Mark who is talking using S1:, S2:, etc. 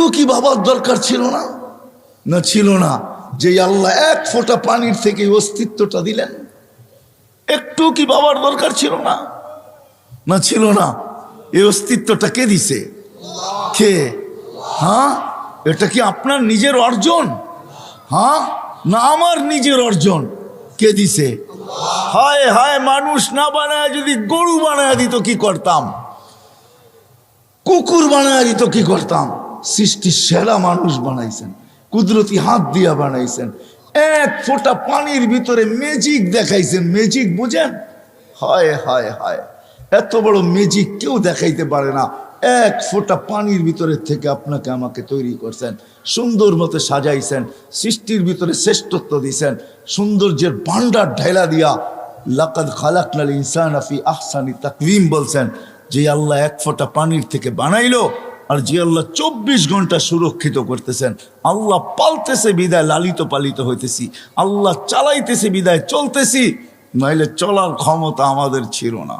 S1: একটু কি বাবার দরকার ছিল না? না ছিল না। যে আল্লাহ এক ফোঁটা পানির থেকে অস্তিত্বটা দিলেন, একটু কি বাবার দরকার ছিল না? না ছিল না। এই অস্তিত্বটা কে দিছে? কে? হ্যাঁ? এটা কি আপনার নিজের অর্জন? হ্যাঁ? না আমার নিজের অর্জন। কে দিছে? হায় হায়, মানুষ না বানায় যদি গরু বানায় দিত কি করতাম? কুকুর বানায় দিত কি করতাম? সৃষ্টির সেরা মানুষ বানাইছেন, কুদরতি হাত দিয়া বানাইছেন, এক ফোঁটা পানির ভিতরে ম্যাজিক দেখাইছেন ম্যাজিক বুঝেন? হায় হায় হায়, এত বড় ম্যাজিক কেউ দেখাইতে পারে না। এক ফোঁটা পানির ভিতরে থেকে আপনাকে আমাকে তৈরি করছেন, সুন্দর মতো সাজাইছেন, সৃষ্টির ভিতরে শ্রেষ্ঠত্ব দিছেন, সৌন্দর্যের ভান্ডার ঢেলা দিয়া লাকাদ খালাকনাল ইনসান আফি আহসানি তাকভিম বলছেন, যে আল্লাহ এক ফোঁটা পানির থেকে বানাইলো আর যে আল্লাহ চব্বিশ ঘণ্টা সুরক্ষিত করতেছেন, আল্লাহ পালতেছে বিদায়, লালিত পালিত হইতেছি। আল্লাহ চালাইতেছে বিদায়, চলতেছি, নইলে চলার ক্ষমতা আমাদের ছিল না।